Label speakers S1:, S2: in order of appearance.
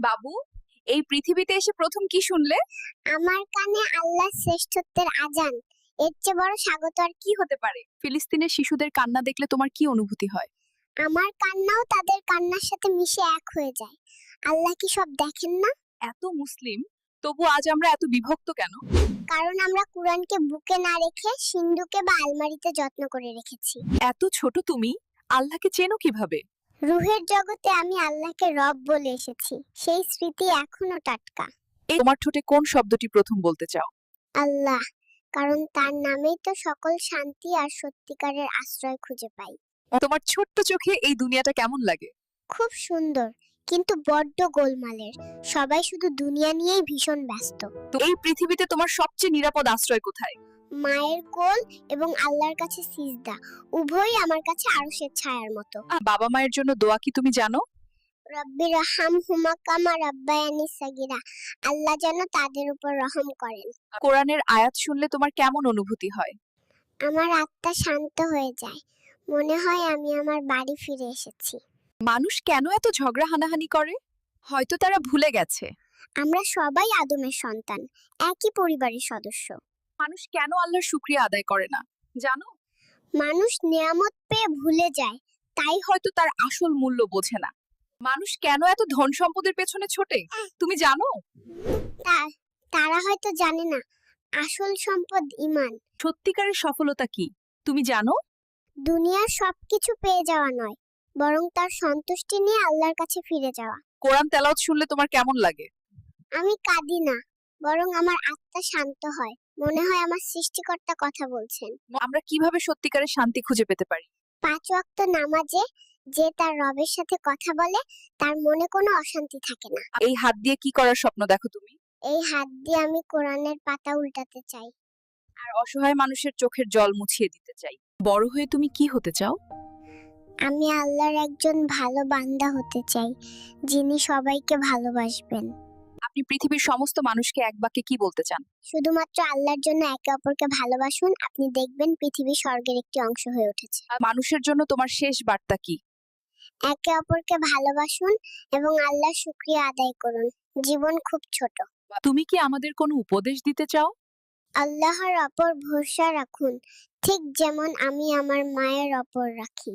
S1: বাবু এই পৃথিবীতে এসে প্রথম কি শুনলে?
S2: আমার কানে আল্লাহ শ্রেষ্ঠত্বের আজান। এর চেয়ে বড় স্বাগত আর
S1: কি হতে পারে? ফিলিস্তিনের শিশুদের কান্না দেখলে তোমার কি অনুভূতি হয়?
S2: আমার কান্নাও তাদের কান্নার সাথে মিশে এক হয়ে যায়। আল্লাহ কি সব দেখেন না?
S1: এত মুসলিম তবু আজ আমরা এত বিভক্ত কেন?
S2: কারণ আমরা কোরআনকে বুকে না রেখে সিন্ধুকে বা আলমারিতে যত্ন করে রেখেছি।
S1: এত ছোট তুমি আল্লাহকে চেনো কীভাবে?
S2: রুহের জগতে আমি আল্লাহকে রব বলে এসেছি। সেই স্মৃতি এখনও টাটকা।
S1: তোমার ঠোঁটে কোন শব্দটি প্রথম বলতে চাও?
S2: আল্লাহ কারণ তার নামেই তো সকল শান্তি আর সত্যিকারের আশ্রয় খুঁজে পাই।
S1: তোমার ছোট্ট চোখে এই দুনিয়াটা কেমন লাগে?
S2: খুব সুন্দর কিন্তু বড্ড গোলমালের। সবাই শুধু দুনিয়া নিয়েই ভীষণ ব্যস্ত।
S1: তো এই পৃথিবীতে তোমার সবচেয়ে নিরাপদ আশ্রয় কোথায়?
S2: মায়ের কোল এবং আল্লাহর কাছে সিজদা। উভয়ই আমার কাছে আরশের ছায়ার মতো।
S1: বাবা মায়ের জন্য দোয়া কি তুমি জানো?
S2: রব্বির রহাম হুমা কামা রব্বায়ানি সাগিরা। আল্লাহ যেন তাদের উপর রহম করেন।
S1: কোরআনের আয়াত শুনলে তোমার কেমন অনুভূতি হয়?
S2: আমার আত্মা শান্ত হয়ে যায়। মনে হয় আমি আমার বাড়ি ফিরে এসেছি।
S1: মানুষ কেন এত ঝগড়া হানাহানি করে? হয়তো তারা ভুলে গেছে।
S2: আমরা সবাই আদমের সন্তান। একই পরিবারের সদস্য।
S1: মানুষ কেন আল্লাহর শুক্রিয়া আদায় করে না? জানো?
S2: মানুষ নিয়ামত পেয়ে ভুলে যায়
S1: তাই হয়তো তার আসল মূল্য বোঝে না। মানুষ কেন এত ধন সম্পদের পেছনে ছোটে? তুমি জানো?
S2: তারা হয়তো জানে না আসল সম্পদ ইমান।
S1: সত্যিকারের সফলতা কি? তুমি জানো?
S2: দুনিয়ার সবকিছু পেয়ে যাওয়া নয় বরং তার সন্তুষ্টি নিয়ে আল্লাহর কাছে ফিরে যাওয়া।
S1: কোরআন তেলাওয়াত শুনলে তোমার কেমন লাগে?
S2: আমি কাঁদি না বরং আমার আত্মা শান্ত হয়। মনে হয় আমার সৃষ্টিকর্তা কথা বলছেন।
S1: আমরা কীভাবে সত্যিকারের শান্তি খুঁজে পেতে পারি?
S2: পাঁচ ওয়াক্ত নামাজে যে তার রবের সাথে কথা বলে তার মনে কোনো অশান্তি থাকে না।
S1: এই হাত দিয়ে কি করার স্বপ্ন দেখো তুমি?
S2: এই হাত দিয়ে আমি কোরআনের পাতা উল্টাতে চাই।
S1: আর অসহায় মানুষের চোখের জল মুছিয়ে দিতে চাই। বড় হয়ে তুমি কি হতে চাও?
S2: আমি আল্লাহর একজন ভালো বান্দা হতে চাই যিনি সবাইকে ভালোবাসবেন।
S1: আপনি পৃথিবীর সমস্ত মানুষকে এক বাক্যে কি বলতে চান?
S2: শুধুমাত্র আল্লাহর জন্য একে অপরকে ভালোবাসুন। আপনি দেখবেন পৃথিবী স্বর্গের একটি অংশ হয়ে উঠেছে।
S1: মানুষের জন্য তোমার শেষ বার্তা কি?
S2: একে অপরকে ভালোবাসুন এবং আল্লাহর শুক্রিয়া আদায় করুন। জীবন খুব ছোট।
S1: তুমি কি আমাদের কোনো উপদেশ দিতে চাও?
S2: আল্লাহর অপর ভরসা রাখুন। ঠিক যেমন আমি আমার মায়ের অপর রাখি।